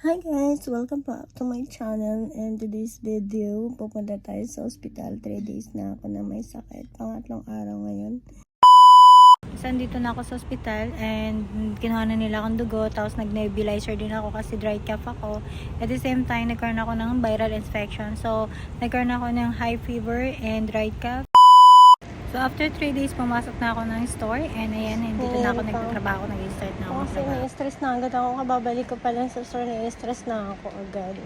Hi guys! Welcome back to my channel and today's video, pupunta tayo sa ospital. 3 days na ako na may sakit. Pangatlong araw ngayon. So, andito na ako sa ospital and kinuha na nila akong dugo tapos nag-nebulizer din ako kasi dry cough ako. At the same time, nagkaroon ako ng viral infection. So, nagkaroon ako ng high fever and dry cough. So, after 3 days, pumasok na ako ng store and ayan, dito na ako nagtatrabaho, nag-start na ako Kasi na-stress na agad ako. Kababalik ko pa lang sa store, na-stress na ako agad.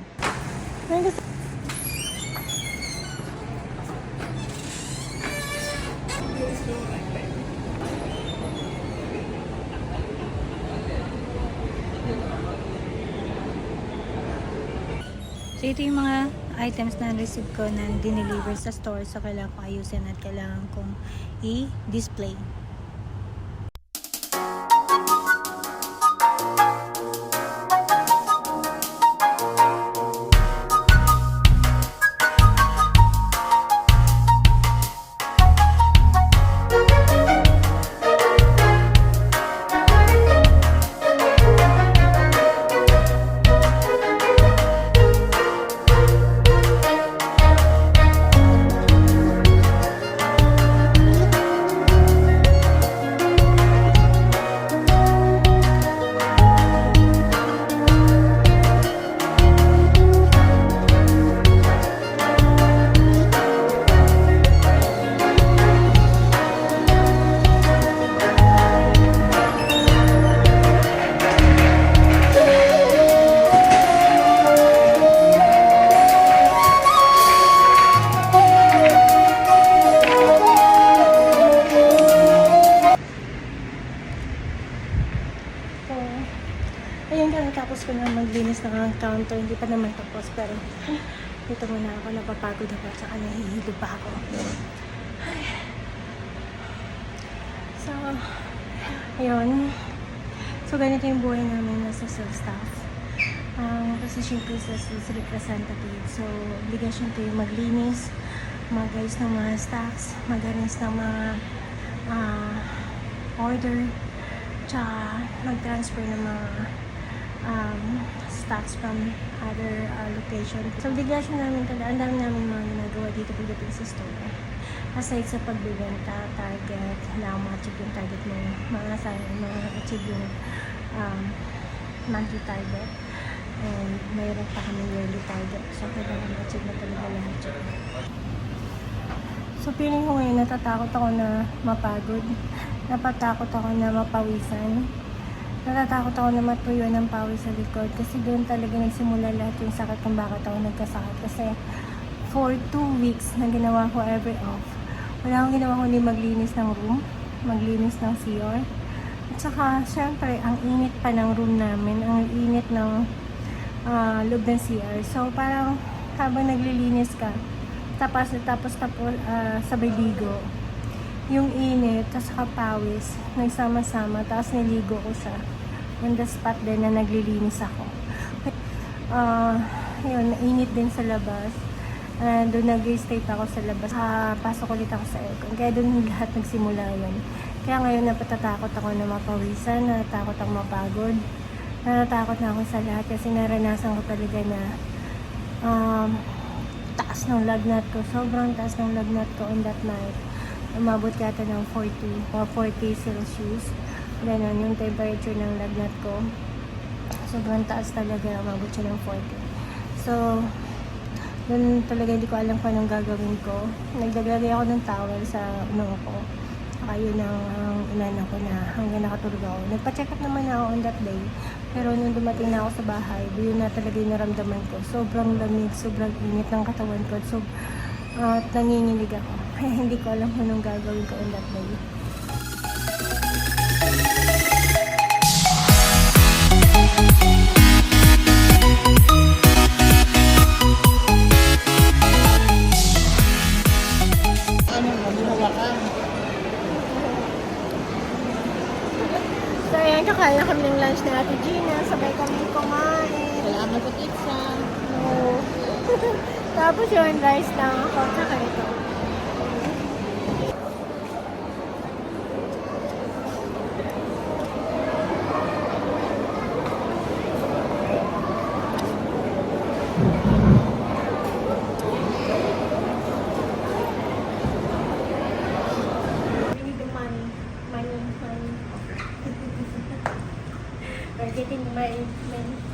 So, ito yung mga items na receive ko na dineliver sa store. So, kailangan ko ayusin at kailangan kong i-display. Ayun ka, natapos ko na maglinis ng counter. Hindi pa naman tapos, pero dito muna ako, napapagod ako, tsaka nahihilo pa ako. So, ayun. So, ganito yung buhay namin nasa sales staff. Um, kasi syempre sa sales representative. So, ko yung maglinis, mag-ayos ng mga stocks, mag-arrange ng mga ah, order, tsaka mag-transfer ng mga um, stocks from other uh, location. So, obligasyon namin talaga, ang dami namin mga ginagawa dito pagdating sa store. Aside sa pagbibenta, target, kailangan ma-achieve yung target mo, mga sa ma-achieve yung um, monthly target. And mayroon pa kami yearly target. So, kailangan ma-achieve na talaga lahat yun. So, feeling ko ngayon, natatakot ako na mapagod. Napatakot ako na mapawisan. Natatakot ako na matuyuan ng pawis sa likod. Kasi doon talaga nagsimula lahat yung sakit kung bakit ako nagkasakit. Kasi for two weeks na ginawa ko every off, wala akong ginawa kundi maglinis ng room, maglinis ng CR. At saka, syempre, ang init pa ng room namin, ang init ng ah, loob ng CR. So, parang habang naglilinis ka, tapos tapos tapos ah, sabay ligo yung init at saka pawis nagsama-sama tapos niligo ko siya. On the spot din na naglilinis ako. Ah yun init din sa labas. Ah, doon nag-stay pa ako sa labas. Ah, pasok ulit ako sa aircon. Kaya doon lahat nagsimula yun. Kaya ngayon napatatakot ako na mapawisan natatakot ako mapagod. Natatakot na ako sa lahat kasi naranasan ko talaga na um, taas ng lagnat ko. Sobrang taas ng lagnat ko on that night. Umabot kata ng 40, mga 40 Celsius. Ganon yung temperature ng lagnat ko. Sobrang taas talaga. Umabot siya ng 40. So, doon talaga hindi ko alam kung anong gagawin ko. Nagdaglagay ako ng towel sa ano ko. Saka yun ang, ang ko na hanggang nakatulog ako. Nagpa-check up naman ako on that day. Pero nung dumating na ako sa bahay, yun na talaga yung naramdaman ko. Sobrang lamig, sobrang init ng katawan ko. So, at nanginginig ako. Kaya hindi ko alam kung anong gagawin ko on that day. So, ayan, kakain na kami ng lunch ni Ate Gina. Sabay kami kumain. Salamat po, Tiksa. Oo. Tapos yun, rice lang ako. Tsaka ito. We need the money. Money, money. We're getting money, money.